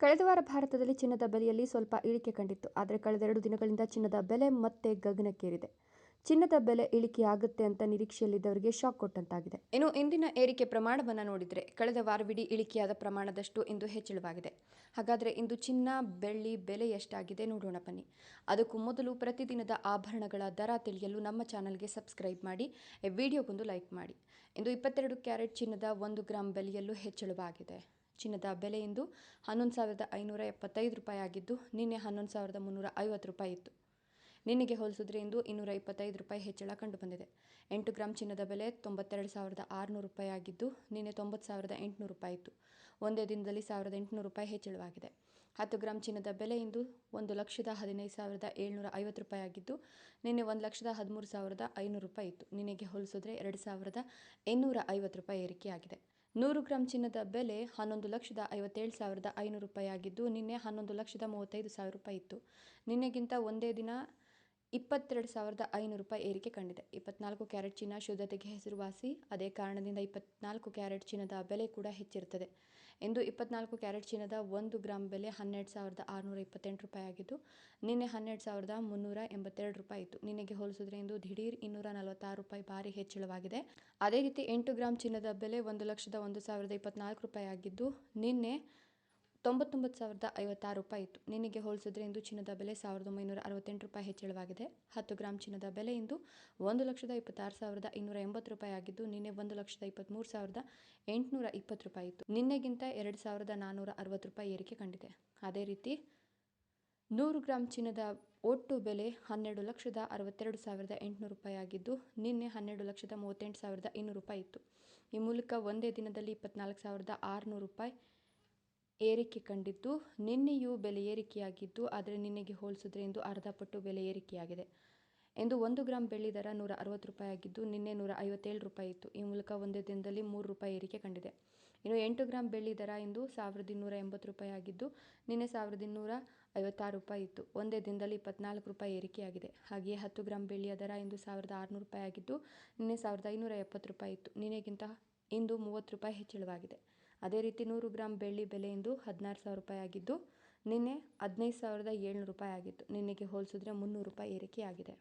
ಕಳೆದ ವಾರ ಭಾರತದಲ್ಲಿ ಚಿನ್ನದ ಬೆಲೆಯಲ್ಲಿ ಸ್ವಲ್ಪ ಇಳಿಕೆ ಕಂಡಿತ್ತು. ಆದರೆ ಕಳೆದೆರಡು ದಿನಗಳಿಂದ ಚಿನ್ನದ ಬೆಲೆ ಮತ್ತೆ ಗಗನಕ್ಕೇರಿದೆ. ಚಿನ್ನದ ಬೆಲೆ ಇಳಿಕೆಯಾಗುತ್ತೆ ಅಂತ ನಿರೀಕ್ಷೆಯಲ್ಲಿದ್ದವರಿಗೆ ಶಾಕ್ ಕೊಟ್ಟಂತಾಗಿದೆ. ಇನ್ನು ಇಂದಿನ ಏರಿಕೆ ಪ್ರಮಾಣವನ್ನು ನೋಡಿದರೆ ಕಳೆದ ವಾರವಿಡೀ ಇಳಿಕೆಯಾದ ಪ್ರಮಾಣದಷ್ಟು ಇಂದು ಹೆಚ್ಚಳವಾಗಿದೆ. ಹಾಗಾದರೆ ಇಂದು ಚಿನ್ನ, ಬೆಳ್ಳಿ ಬೆಲೆ ಎಷ್ಟಾಗಿದೆ ನೋಡೋಣ ಬನ್ನಿ. ಅದಕ್ಕೂ ಮೊದಲು ಪ್ರತಿದಿನದ ಆಭರಣಗಳ ದರ ತಿಳಿಯಲು ನಮ್ಮ ಚಾನಲ್ಗೆ ಸಬ್ಸ್ಕ್ರೈಬ್ ಮಾಡಿ, ವಿಡಿಯೋಗೊಂದು ಲೈಕ್ ಮಾಡಿ. ಇಂದು ಇಪ್ಪತ್ತೆರಡು ಕ್ಯಾರೆಟ್ ಚಿನ್ನದ ಒಂದು ಗ್ರಾಮ್ ಬೆಲೆಯಲ್ಲೂ ಹೆಚ್ಚಳವಾಗಿದೆ. ಚಿನ್ನದ ಬೆಲೆ ಇಂದು ಹನ್ನೊಂದು ಸಾವಿರದ ಐನೂರ ಎಪ್ಪತ್ತೈದು ರೂಪಾಯಿ ಆಗಿದ್ದು ನಿನ್ನೆ ಹನ್ನೊಂದು ಸಾವಿರದ ಮುನ್ನೂರ ಐವತ್ತು ರೂಪಾಯಿ ಇತ್ತು. ನಿನ್ನೆಗೆ ಹೋಲಿಸಿದ್ರೆ ಇಂದು ಇನ್ನೂರ ಇಪ್ಪತ್ತೈದು ರೂಪಾಯಿ ಹೆಚ್ಚಳ ಕಂಡುಬಂದಿದೆ. ಎಂಟು ಗ್ರಾಮ್ ಚಿನ್ನದ ಬೆಲೆ ತೊಂಬತ್ತೆರಡು ಸಾವಿರದ ಆರುನೂರು ರೂಪಾಯಿ ಆಗಿದ್ದು ನಿನ್ನೆ ತೊಂಬತ್ತು ಸಾವಿರದ ಎಂಟುನೂರು ರೂಪಾಯಿ ಇತ್ತು. ಒಂದೇ ದಿನದಲ್ಲಿ ಸಾವಿರದ ಎಂಟುನೂರು ರೂಪಾಯಿ ಹೆಚ್ಚಳವಾಗಿದೆ. ಹತ್ತು ಗ್ರಾಮ್ ಚಿನ್ನದ ಬೆಲೆ ಇಂದು ಒಂದು ಲಕ್ಷದ ಹದಿನೈದು ಸಾವಿರದ ಏಳ್ನೂರ ಐವತ್ತು ರೂಪಾಯಿ ಆಗಿದ್ದು ನಿನ್ನೆ ಒಂದು ಲಕ್ಷದ ಹದಿಮೂರು ಸಾವಿರದ ಐನೂರು ರೂಪಾಯಿ ಇತ್ತು. ನಿನಗೆ ಹೋಲಿಸಿದ್ರೆ ಎರಡು ಸಾವಿರದ ಇನ್ನೂರ ಐವತ್ತು ರೂಪಾಯಿ ಏರಿಕೆಯಾಗಿದೆ. ನೂರು ಗ್ರಾಂ ಚಿನ್ನದ ಬೆಲೆ ಹನ್ನೊಂದು ಲಕ್ಷದ ಐವತ್ತೇಳು ಸಾವಿರದ ಐನೂರು ರೂಪಾಯಿ ಆಗಿದ್ದು ನಿನ್ನೆ ಹನ್ನೊಂದು ಲಕ್ಷದ ಮೂವತ್ತೈದು ಸಾವಿರ ರೂಪಾಯಿ ಇತ್ತು. ನಿನ್ನೆಗಿಂತ ಒಂದೇ ದಿನ ಇಪ್ಪತ್ತೆರಡು ಸಾವಿರದ ಐನೂರು ರೂಪಾಯಿ ಏರಿಕೆ ಕಂಡಿದೆ. ಇಪ್ಪತ್ನಾಲ್ಕು ಕ್ಯಾರೆಟ್ ಚಿನ್ನ ಶುದ್ಧತೆಗೆ ಹೆಸರುವಾಸಿ. ಅದೇ ಕಾರಣದಿಂದ ಇಪ್ಪತ್ನಾಲ್ಕು ಕ್ಯಾರೆಟ್ ಚಿನ್ನದ ಬೆಲೆ ಕೂಡ ಹೆಚ್ಚಿರುತ್ತದೆ. ಇಂದು ಇಪ್ಪತ್ನಾಲ್ಕು ಕ್ಯಾರೆಟ್ ಚಿನ್ನದ ಒಂದು ಗ್ರಾಮ್ ಬೆಲೆ ಹನ್ನೆರಡು ಸಾವಿರದ ಆರುನೂರ ಇಪ್ಪತ್ತೆಂಟು ರೂಪಾಯಿ ಆಗಿದ್ದು, ನಿನ್ನೆ ಹನ್ನೆರಡು ಸಾವಿರದ ಮುನ್ನೂರ ಎಂಬತ್ತೆರಡು ರೂಪಾಯಿ ಇತ್ತು. ನಿನ್ನೆಗೆ ಹೋಲಿಸಿದ್ರೆ ಇಂದು ದಿಢೀರ್ ಇನ್ನೂರ ನಲವತ್ತಾರು ರೂಪಾಯಿ ಭಾರಿ ಹೆಚ್ಚಳವಾಗಿದೆ. ಅದೇ ರೀತಿ ಎಂಟು ಗ್ರಾಮ್ ಚಿನ್ನದ ಬೆಲೆ ಒಂದು ಲಕ್ಷದ ಒಂದು ಸಾವಿರದ ಇಪ್ಪತ್ನಾಲ್ಕು ರೂಪಾಯಿ ಆಗಿದ್ದು, ನಿನ್ನೆ ತೊಂಬತ್ತೊಂಬತ್ತು ಸಾವಿರದ ಐವತ್ತಾರು ರೂಪಾಯಿ ಇತ್ತು. ನಿನಗೆ ಹೋಲಿಸಿದ್ರೆ ಇಂದು ಚಿನ್ನದ ಬೆಲೆ ಸಾವಿರದ ಒಂಬೈನೂರ ಅರವತ್ತೆಂಟು ರೂಪಾಯಿ ಹೆಚ್ಚಳವಾಗಿದೆ. ಹತ್ತು ಗ್ರಾಮ್ ಚಿನ್ನದ ಬೆಲೆ ಇಂದು ಒಂದು ಲಕ್ಷದ ಇಪ್ಪತ್ತಾರು ಸಾವಿರದ ಇನ್ನೂರ ಎಂಬತ್ತು ರೂಪಾಯಿ ಆಗಿದ್ದು, ನಿನ್ನೆ ಒಂದು ಲಕ್ಷದ ಇಪ್ಪತ್ತ್ಮೂರು ಸಾವಿರದ ಎಂಟುನೂರ ಇಪ್ಪತ್ತು ರೂಪಾಯಿ ಇತ್ತು. ನಿನ್ನೆಗಿಂತ ಎರಡು ಸಾವಿರದ ನಾನ್ನೂರ ಅರವತ್ತು ರೂಪಾಯಿ ಏರಿಕೆ ಕಂಡಿದೆ. ಅದೇ ರೀತಿ, ನೂರು ಗ್ರಾಮ್ ಚಿನ್ನದ ಒಟ್ಟು ಬೆಲೆ ಹನ್ನೆರಡು ಲಕ್ಷದ ಅರವತ್ತೆರಡು ಸಾವಿರದ ಎಂಟುನೂರು ರೂಪಾಯಿ ಆಗಿದ್ದು, ನಿನ್ನೆ ಹನ್ನೆರಡು ಲಕ್ಷದ ಮೂವತ್ತೆಂಟು ಸಾವಿರದ ಇನ್ನೂರು ರೂಪಾಯಿ ಇತ್ತು. ಈ ಮೂಲಕ ಒಂದೇ ದಿನದಲ್ಲಿ ಇಪ್ಪತ್ನಾಲ್ಕು ಸಾವಿರದ ಆರುನೂರು ರೂಪಾಯಿ ಏರಿಕೆ ಕಂಡಿದ್ದು ನಿನ್ನೆಯೂ ಬೆಲೆ ಏರಿಕೆಯಾಗಿದ್ದು, ಆದರೆ ನಿನ್ನೆಗೆ ಹೋಲಿಸಿದ್ರೆ ಇಂದು ಅರ್ಧ ಪಟ್ಟು ಬೆಲೆ ಏರಿಕೆಯಾಗಿದೆ. ಇಂದು ಒಂದು ಗ್ರಾಂ ಬೆಳ್ಳಿ ದರ ನೂರ ಅರವತ್ತು ರೂಪಾಯಿ ಆಗಿದ್ದು, ನಿನ್ನೆ ನೂರ ಐವತ್ತೇಳು ರೂಪಾಯಿ ಇತ್ತು. ಈ ಮೂಲಕ ಒಂದೇ ದಿನದಲ್ಲಿ ಮೂರು ರೂಪಾಯಿ ಏರಿಕೆ ಕಂಡಿದೆ. ಇನ್ನು ಎಂಟು ಗ್ರಾಂ ಬೆಳ್ಳಿ ದರ ಇಂದು ಸಾವಿರದ ಇನ್ನೂರ ಎಂಬತ್ತು ರೂಪಾಯಿ ಆಗಿದ್ದು, ನಿನ್ನೆ ಸಾವಿರದ ಇನ್ನೂರ ಐವತ್ತಾರು ರೂಪಾಯಿ ಇತ್ತು. ಒಂದೇ ದಿನದಲ್ಲಿ ಇಪ್ಪತ್ನಾಲ್ಕು ರೂಪಾಯಿ ಏರಿಕೆಯಾಗಿದೆ. ಹಾಗೆಯೇ ಹತ್ತು ಗ್ರಾಂ ಬೆಳ್ಳಿಯ ದರ ಇಂದು ಸಾವಿರದ ಆರುನೂರು ರೂಪಾಯಿ ಆಗಿದ್ದು, ನಿನ್ನೆ ಸಾವಿರದ ಐನೂರ ಎಪ್ಪತ್ತು ರೂಪಾಯಿ ಇತ್ತು. ನಿನ್ನೆಗಿಂತ ಇಂದು ಮೂವತ್ತು ರೂಪಾಯಿ ಹೆಚ್ಚಳವಾಗಿದೆ. ಅದೇ ರೀತಿ ನೂರು ಗ್ರಾಂ ಬೆಳ್ಳಿ ಬೆಲೆ ಇಂದು ಹದಿನಾರು ಸಾವಿರ ರೂಪಾಯಿ ಆಗಿದ್ದು, ನಿನ್ನೆ ಹದಿನೈದು ಸಾವಿರದ ಏಳ್ನೂರು ರೂಪಾಯಿ ಆಗಿತ್ತು. ನಿನ್ನೆಗೆ ಹೋಲಿಸಿದ್ರೆ ಮುನ್ನೂರು ರೂಪಾಯಿ ಏರಿಕೆಯಾಗಿದೆ.